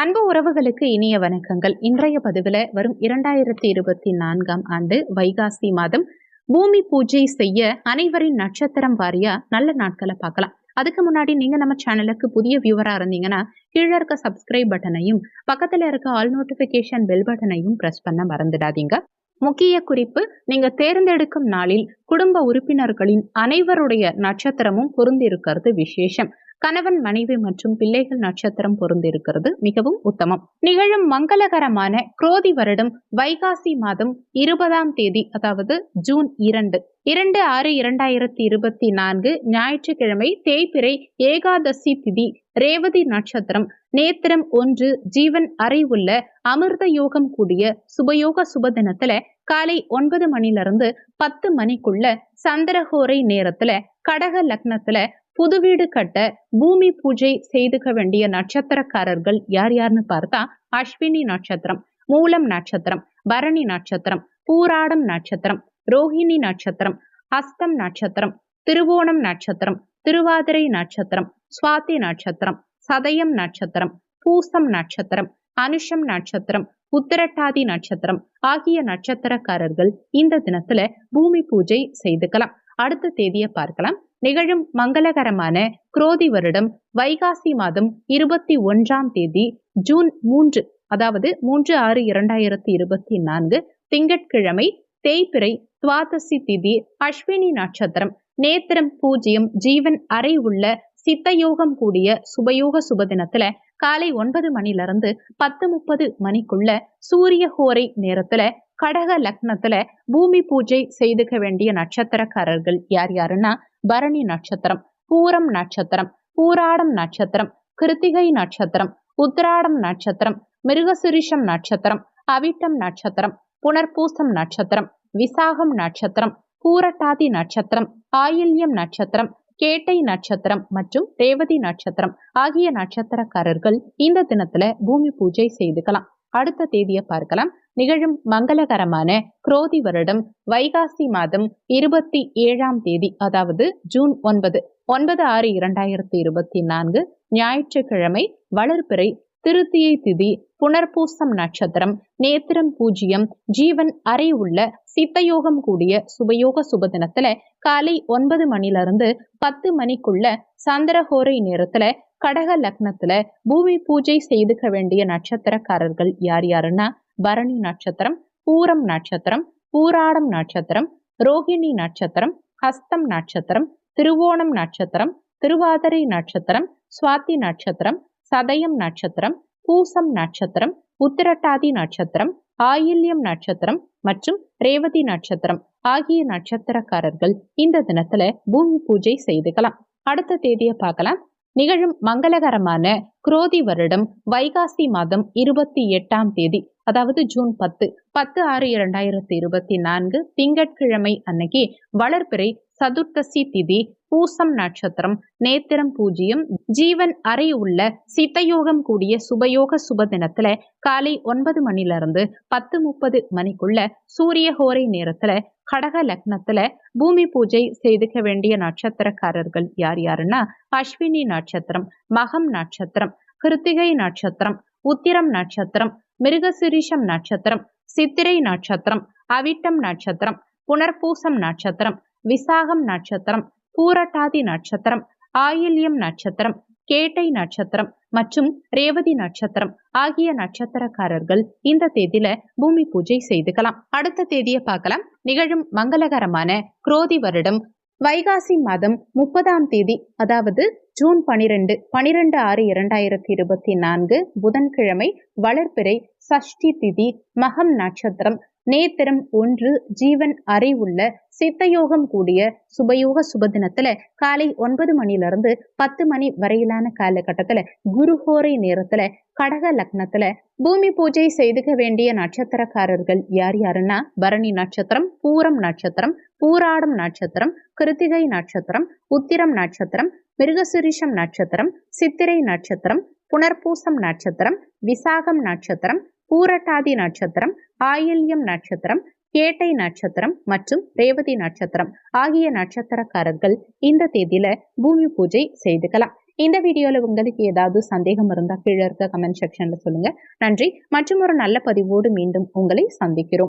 அன்பு உறவுகளுக்கு இனிய வணக்கங்கள். இன்றைய பதிவில் வரும் இரண்டாயிரத்தி இருபத்தி நான்காம் ஆண்டு வைகாசி மாதம் பூமி பூஜை செய்ய அனைவரின் நட்சத்திரம் வாரியா நல்ல நாட்களை பார்க்கலாம். அதுக்கு முன்னாடி நீங்க நம்ம சேனலுக்கு புதிய வியூவரா இருந்தீங்கன்னா கீழே இருக்க சப்ஸ்கிரைப் பட்டனையும் பக்கத்துல இருக்க ஆல் நோட்டிபிகேஷன் பெல் பட்டனையும் பிரஸ் பண்ண மறந்துடாதீங்க. முக்கிய குறிப்பு நீங்க தேர்ந்தெடுக்கும் நாளில் குடும்ப உறுப்பினர்களின் அனைவருடைய நட்சத்திரமும் பொருந்திருக்கிறது விசேஷம். கணவன் மனைவி மற்றும் பிள்ளைகள் நட்சத்திரம் பொருந்திருக்கிறது மிகவும் உத்தமம். நிகழும் மங்களகரமான குரோதி வருடம் வைகாசி மாதம் இருபதாம் தேதி அதாவது ஜூன் இரண்டு. இரண்டு ஆறு இரண்டாயிரத்தி இருபத்தி நான்கு ஞாயிற்றுக்கிழமை தேய்பிறை ஏகாதசி திதி ரேவதி நட்சத்திரம். நேத்திரம் ஒன்று ஜீவன் அறை உள்ள அமிர்த யோகம் கூடிய சுபயோக சுப தினத்துல காலை ஒன்பது மணிலிருந்து பத்து மணிக்குள்ள சந்திரகோரை நேரத்துல கடக லக்னத்துல புது வீடு கட்ட பூமி பூஜை செய்துக்க வேண்டிய நட்சத்திரக்காரர்கள் யார் யாருன்னு பார்த்தா அஸ்வினி நட்சத்திரம் மூலம் நட்சத்திரம் பரணி நட்சத்திரம் பூராடம் நட்சத்திரம் ரோஹிணி நட்சத்திரம் ஹஸ்தம் நட்சத்திரம் திருவோணம் நட்சத்திரம் திருவாதிரை நட்சத்திரம் சுவாதி நட்சத்திரம் சதயம் நட்சத்திரம் பூசம் நட்சத்திரம் அனுஷம் நட்சத்திரம் உத்திரட்டாதி நட்சத்திரம் ஆகிய நட்சத்திரக்காரர்கள் இந்த தினத்துல பூமி பூஜை செய்துக்கலாம். அடுத்த தேதியை பார்க்கலாம். நிகழும் மங்களகரமான குரோதி வருடம் வைகாசி மாதம் இருபத்தி ஒன்றாம் தேதி ஜூன் மூன்று அதாவது மூன்று ஆறு இரண்டாயிரத்தி இருபத்தி நான்கு திங்கட்கிழமை தேய்பிறை துவாதசி திதி அஸ்வினி நட்சத்திரம் நேத்திரம் பூஜ்ஜியம் ஜீவன் அறை உள்ள சித்தயோகம் கூடிய சுபயோக சுபதினத்துல காலை ஒன்பது மணில இருந்து பத்து முப்பது மணிக்குள்ள சூரிய ஹோரை நேரத்துல கடக லக்னத்துல பூமி பூஜை செய்துக்க வேண்டிய நட்சத்திரக்காரர்கள் யார் யாருன்னா பரணி நட்சத்திரம் பூரம் நட்சத்திரம் பூராடம் நட்சத்திரம் கிருத்திகை நட்சத்திரம் உத்திராடம் நட்சத்திரம் மிருகசுரிஷம் நட்சத்திரம் அவிட்டம் நட்சத்திரம் புனர்பூசம் நட்சத்திரம் விசாகம் நட்சத்திரம் பூரட்டாதி நட்சத்திரம் ஆயில்யம் நட்சத்திரம் கேட்டை நட்சத்திரம் மற்றும் ரேவதி நட்சத்திரம் ஆகிய நட்சத்திரக்காரர்கள் இந்த தினத்துல பூமி பூஜை செய்துக்கலாம். அடுத்த தேதியை பார்க்கலாம். நிகழும் மங்களகரமான குரோதி வருடம் வைகாசி மாதம் இருபத்தி ஏழாம் தேதி அதாவது ஜூன் ஒன்பது. ஒன்பது ஆறு இரண்டாயிரத்தி இருபத்தி நான்கு ஞாயிற்றுக்கிழமை வளர்பிறை திருத்தியை திதி புனர்பூசம் நட்சத்திரம் நேத்திரம் பூஜ்ஜியம் ஜீவன் அறை உள்ள சித்தயோகம் கூடிய சுபயோக சுபதினத்துல காலை ஒன்பது மணிலிருந்து பத்து மணிக்குள்ள சந்திரஹோரை நேரத்துல கடக லக்னத்துல பூமி பூஜை செய்துக்க வேண்டிய நட்சத்திரக்காரர்கள் யார் யாருன்னா? பரணி நட்சத்திரம் பூரம் நட்சத்திரம் பூராடம் நட்சத்திரம் ரோஹிணி நட்சத்திரம் ஹஸ்தம் நட்சத்திரம் திருவோணம் நட்சத்திரம் திருவாதிரை நட்சத்திரம் சுவாதி நட்சத்திரம் சதயம் நட்சத்திரம் பூசம் நட்சத்திரம் உத்திரட்டாதி நட்சத்திரம் ஆயில்யம் நட்சத்திரம் மற்றும் ரேவதி நட்சத்திரம் ஆகிய நட்சத்திரக்காரர்கள் இந்த தினத்துல பூமி பூஜை செய்துக்கலாம். அடுத்த தேதியை பார்க்கலாம். நிகழும் மங்களகரமான குரோதி வருடம் வைகாசி மாதம் இருபத்தி எட்டாம் தேதி அதாவது ஜூன் பத்து. பத்து ஆறு இரண்டாயிரத்தி இருபத்தி நான்கு திங்கட்கிழமை அன்னைக்கு வளர்பிறை சதுர்த்தசி திதி பூசம் நட்சத்திரம் நேத்திரம் பூஜ்ஜியம் ஜீவன் அறை உள்ள சித்தயோகம் கூடிய சுபயோக சுப தினத்துல காலை ஒன்பது மணில இருந்து பத்து முப்பது மணிக்குள்ள சூரிய ஹோரை நேரத்துல கடக லக்னத்துல பூமி பூஜை செய்துக்க வேண்டிய நட்சத்திரக்காரர்கள் யார் யாருன்னா அஸ்வினி நட்சத்திரம் மகம் நட்சத்திரம் கிருத்திகை நட்சத்திரம் உத்திரம் நட்சத்திரம் மிருகசிரிஷம் நட்சத்திரம் சித்திரை நட்சத்திரம் அவிட்டம் நட்சத்திரம் புனர்பூசம் நட்சத்திரம் விசாகம் நட்சத்திரம் பூரட்டாதி நட்சத்திரம் ஆயில்யம் நட்சத்திரம் கேட்டை நட்சத்திரம் மற்றும் ரேவதி நட்சத்திரம் ஆகிய நட்சத்திரக்காரர்கள் இந்த தேதியில பூமி பூஜை செய்துக்கலாம். அடுத்த தேதியை பார்க்கலாம். நிகழும் மங்களகரமான குரோதி வருடம் வைகாசி மாதம் முப்பதாம் தேதி அதாவது ஜூன் பனிரெண்டு பனிரெண்டு ஆறு இரண்டாயிரத்தி இருபத்தி நான்கு புதன்கிழமை வளர்பிறை சஷ்டி திதி மகம் நட்சத்திரம் நேத்திரம் ஒன்று ஜீவன் அறை உள்ள சித்தயோகம் கூடிய சுபயோக சுபதினத்துல காலை ஒன்பது மணிலிருந்து பத்து மணி வரையிலான காலகட்டத்துல குருஹோரை நேரத்துல கடக லக்னத்துல பூமி பூஜை செய்துக்க வேண்டிய நட்சத்திரக்காரர்கள் யார் யாருன்னா? பரணி நட்சத்திரம் பூரம் நட்சத்திரம் பூராடம் நட்சத்திரம் கிருத்திகை நட்சத்திரம் உத்திரம் நட்சத்திரம் மிருகசுரிஷம் நட்சத்திரம் சித்திரை நட்சத்திரம் புனர்பூசம் நட்சத்திரம் விசாகம் நட்சத்திரம் பூரட்டாதி நட்சத்திரம் ஆயில்யம் நட்சத்திரம் கேட்டை நட்சத்திரம் மற்றும் ரேவதி நட்சத்திரம் ஆகிய நட்சத்திரக்காரர்கள் இந்த தேதியில பூமி பூஜை செய்துக்கலாம். இந்த வீடியோல உங்களுக்கு ஏதாவது சந்தேகம் இருந்தால் கீழே இருக்க கமெண்ட் செக்ஷன்ல சொல்லுங்க. நன்றி. மற்றும் ஒரு நல்ல பதிவோடு மீண்டும் உங்களை சந்திக்கிறோம்.